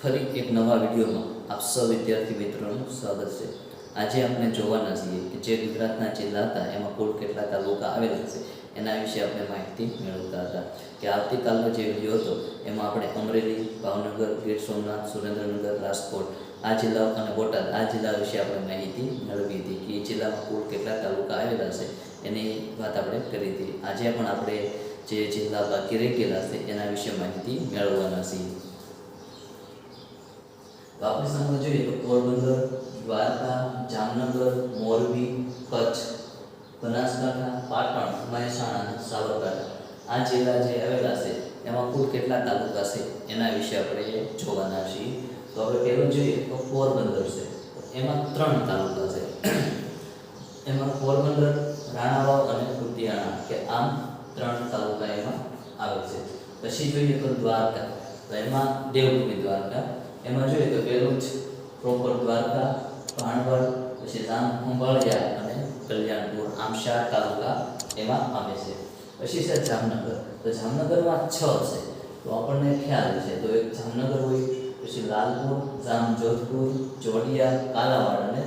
ફરી એક નવા વિડીયોમાં આપ સૌ વિદ્યાર્થી મિત્રોનું સ્વાગત છે. આજે આપણે જોવાના છીએ કે જે ગુજરાતના જિલ્લા હતા, એમાં કુલ કેટલા તાલુકા આવેલા છે, એના વિશે આપણે માહિતી મેળવતા હતા. કે આવતીકાલનો જે વીડિયો હતો, એમાં આપણે અમરેલી, ભાવનગર, ગીર સોમનાથ, સુરેન્દ્રનગર, રાજકોટ, આ જિલ્લાઓ અને બોટાદ, આ જિલ્લા વિશે આપણે માહિતી મેળવી હતી કે એ જિલ્લામાં કુલ કેટલા તાલુકા આવેલા છે, એની વાત આપણે કરી હતી. આજે પણ આપણે જે જિલ્લા બાકી રહી ગયેલા છે, એના વિશે માહિતી મેળવવાના છીએ. તો આપણે સામે જોઈએ તો પોરબંદર દ્વારકા જામનગર મોરબી કચ્છ બનાસકાંઠા પાટણ મહેસાણા સાબરકાંઠા આ જિલ્લા જે આવેલા છે એમાં કુલ કેટલા તાલુકા છે એના વિશે આપણે જોવાના છીએ તો આપણે પહેલું જોઈએ તો પોરબંદર છે એમાં ત્રણ તાલુકા છે એમાં પોરબંદર રાણાવાવ અને કુતિયાણા કે આમ ત્રણ તાલુકા એમાં આવે છે. પછી જોઈએ તો દ્વારકા. તો એમાં દેવભૂમિ દ્વારકા. એમાં જોઈએ તો પહેલું જ પ્રોપર દ્વારકા, ભાણવડ, પછી રામ ખંભાળિયા અને કલ્યાણપુર આમ ચાર તાલુકા એમાં આવે છે. પછી છે જામનગર. તો જામનગરમાં છ છે. તો આપણને ખ્યાલ છે. તો એક જામનગર હોય, પછી લાલપુર, જામજોધપુર જોડિયા કાલાવાડ અને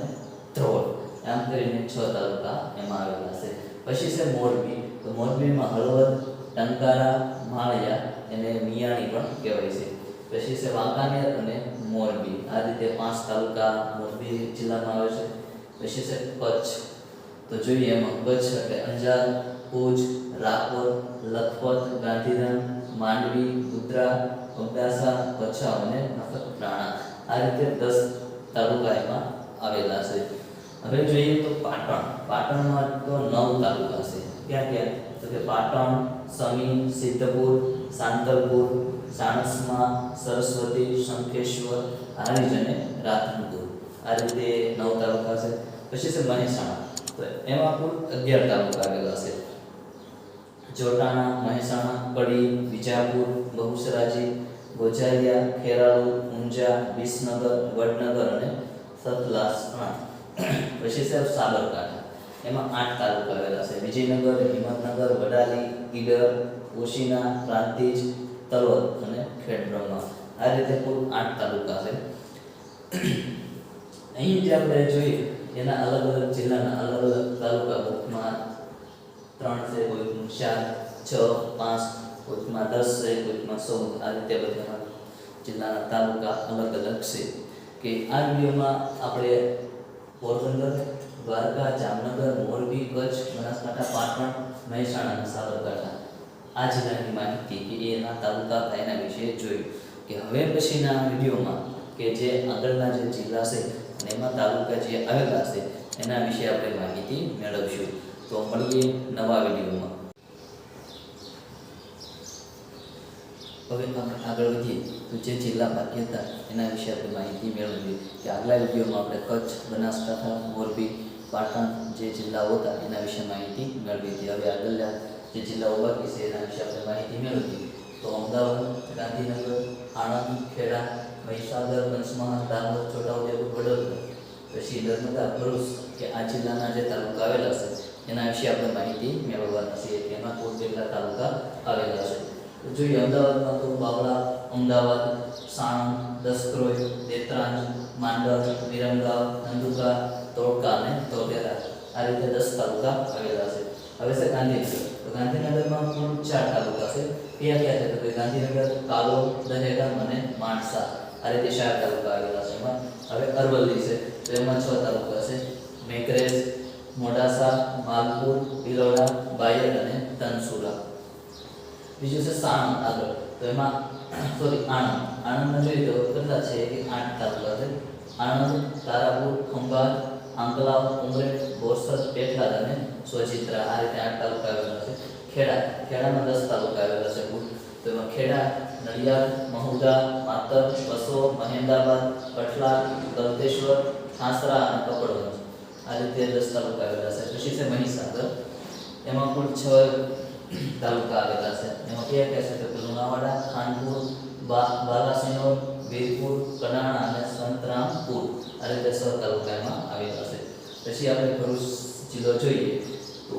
ધ્રોલ. આમ કરીને છ તાલુકા એમાં આવેલા છે. પછી છે મોરબી. તો મોરબીમાં હળવદ, ટંકારા, માળિયા એને મિયાણી પણ કહેવાય છે. પછી છે વાંકાનેર અને મોરબી. આ રીતે પાંચ તાલુકા મોરબી જિલ્લામાં આવે છે. પછી છે કચ્છ. તો જોઈએ એમાં કચ્છ એટલે અંજાર, ભુજ, રાપર, લખપત, ગાંધીધામ, માંડવી ઉત્તરા અબડાસા કચ્છા અને નખત્રાણા. આ રીતે દસ તાલુકા એમાં આવેલા છે. હવે જોઈએ તો પાટણ. પાટણમાં તો નવ તાલુકા છે. ક્યાં ક્યાં? તો કે પાટણ, સમી, સિદ્ધપુર, સાંતલપુર સાણસમા સરસ્વતી, શંખેશ્વર હારીજ અને રાધનપુર આ રીતે નવ તાલુકા છે. પછી છે મહેસાણા. તો એમાં કુલ અગિયાર તાલુકા આવેલા છે. જોટાણા, મહેસાણા, કડી, વિજાપુર, બહુસરાજી, ગોજારિયા, ખેરાલુ, ઊંઝા વિસનગર વડનગર અને સતલાસણા પછી છે સાબરકાંઠા. એમાં આઠ તાલુકા આવેલા છે. વિજયનગર, હિંમતનગર, વડાલી, ઈડર, ઓશીના, પ્રાંતિજ તલોદ અને ખેડબ્રહ્મા આ રીતે કુલ આઠ તાલુકા છે. અહીં જે આપણે જોઈએ, એના અલગ અલગ જિલ્લાના અલગ અલગ તાલુકા બુકમાં ત્રણ છે, કોઈકમાં ચાર, છ, પાંચ, કોઈકમાં દસ છે, કોઈકમાં સો. આ રીતે બધા જિલ્લાના તાલુકા અલગ અલગ છે. કે આ વિડીયોમાં આપણે પોરબંદર, દ્વારકા, જામનગર, મોરબી, કચ્છ, બનાસકાંઠા, પાટણ મહેસાણા અને સાબરકાંઠા આ માહિતી કે એના તાલુકા હતા વિશે જોયું. કે હવે પછીના વિડીયોમાં કે જે આગળના જે જિલ્લા છે અને એમાં તાલુકા જે આવેલા છે, એના વિશે આપણે માહિતી મેળવશું. તો મળીએ નવા વિડીયોમાં. હવે આપણે આગળ વધીએ. તો જે જિલ્લા બાકી હતા, એના વિશે આપણે માહિતી મેળવીએ. કે આગલા વિડીયોમાં આપણે કચ્છ, બનાસકાંઠા, મોરબી, પાટણ જે જિલ્લાઓ હતા, એના વિશે માહિતી મેળવી હતી હવે આગળના જે જિલ્લાઓ બાકી છે એના વિશે આપણે માહિતી મેળવી તો અમદાવાદ, ગાંધીનગર, આણંદ, ખેડા, મહીસાગર, પંચમહાલ દાહોદ છોટાઉદેપુર, વડોદરા, પછી નર્મદા, ભરૂચ કે આ જિલ્લાના જે તાલુકા આવેલા છે, એના વિશે આપણે માહિતી મેળવવાના છીએ. એમાં કુલ કેટલા તાલુકા આવેલા છે? જોઈએ અમદાવાદમાં તો બાવળા, અમદાવાદ, સાણંદ દસક્રોય દેત્રાંજ માંડલ, વિરમગામ ધંધુકા તોડકા અને ધોલેરા આ રીતે દસ તાલુકા આવેલા છે. હવે છે ગાંધીનગર તો ગાંધીનગરમાં કુલ ચાર તાલુકા છે? કયા કયા છે? તો ગાંધીનગર કાલો દહેગામ અને માણસા. આ રીતે ચાર તાલુકા આવેલા છે એમાં. હવે અરવલ્લી છે, તો એમાં છ તાલુકા છે. મેકરેજ મોડાસા, માલપુર ભિલોડા બાયડ અને ધનસુરા. બીજું છે સાણંદ આગળ. તો એમાં સોરી આણંદ. આણંદમાં જોઈએ તો કેટલા છે? કે આઠ તાલુકા છે. આણંદ, તારાપુર, ખંભાત આંકલાવ ઉમરેઠ બોરસદ પેટલાદ અને સોજિત્રા આ રીતે આઠ તાલુકા આવેલા છે. ખેડા, ખેડામાં દસ તાલુકા આવેલા છે તો એમાં ખેડા, નડિયાદ, મહુદા, માતર, બસો મહેમદાબાદ કઠલા, ગલતેશ્વર, ખાસરા અને કપડવંજ. આ રીતે દસ તાલુકા આવેલા છે. પછી છે મહીસાગર. એમાં કુલ છ તાલુકા આવેલા છે. એમાં કયા કયા છે તો લુણાવાડા ખાનપુર બાલાસિનોર, વીરપુર, કડાણા અને સંતરામપુર આ રીતે છ તાલુકામાં આવેલા છે પછી આપણે ભરૂચ જિલ્લો જોઈએ તો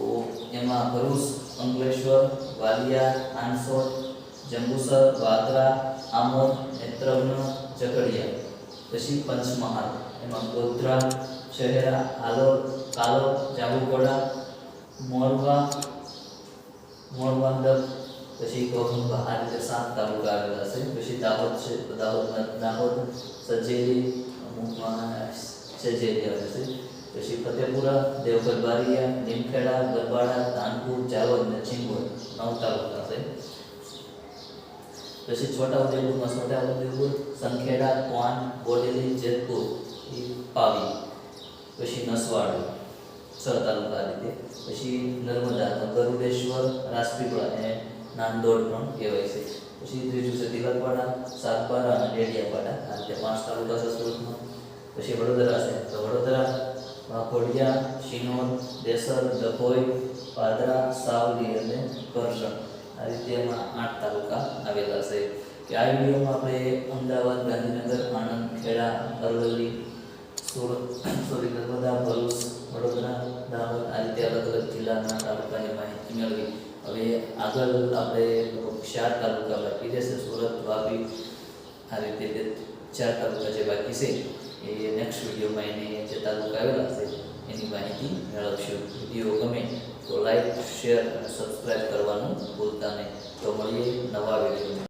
એમાં ભરૂચ, અંકલેશ્વર, વાલિયા આનસોટ જંબુસર વાદરા આમોદ, નેત્રવન, ઝઘડિયા. પછી પંચમહાલ, એમાં ગોધરા, શહેરા આલોર કાલોર જાબુકોડા મોરવા મોરવાંદર પછી ગોહંબા આ રીતે સાત તાલુકા આવેલા છે, પછી દાહોદ છે, તો દાહોદ સજેલી સજેલી આવે છે. પછી ફતેપુરા દેવગઢ બારિયા નીમખેડા, ગરબાડા ધાનપુર જાલોદ અને ચિંગોર નવ તાલુકા છે. પછી છોટાઉદેપુરમાં છોટાઉદેપુર, સંખેડા ક્વાન બોડેલી, જેતપુર પાવી. પછી નસવાડ, છ તાલુકા રીતે. પછી નર્મદા ગરુડેશ્વર રાજપીપળા અને નાંદોડ પણ કહેવાય છે. પછી ત્રીજું છે તિલકવાડા સાતપાડા અને ડેડિયાપાડા. આ રીતે પાંચ તાલુકા છે સુરતમાં. પછી વડોદરા છે. તો વડોદરા, વાઘોડિયા શિનોર દેસર ડભોઈ પાદરા, સાવલી અને કરસણ. આ રીતે એમાં આઠ તાલુકા આવેલા છે. કે આ વિડીયોમાં આપણે અમદાવાદ, ગાંધીનગર, આણંદ, ખેડા, અરવલ્લી, સુરત, સોરી, નર્મદા, ભરૂચ, વડોદરા, દાહોદ આ રીતે અલગ અલગ જિલ્લાના તાલુકાની માહિતી મેળવી. હવે આગળ આપણે ચાર તાલુકા બાકી રહેશે. સુરત, વાપી આ રીતે ચાર તાલુકા જે બાકી છે, એ નેક્સ્ટ વિડીયોમાં એને જે તાલુકા આવેલા છે, એની માહિતી મેળવશું. વીડિયો ગમે તો લાઈક શેર અને સબસ્ક્રાઈબ કરવાનું ભૂલતા નહીં. તો મળીએ નવા વીડિયો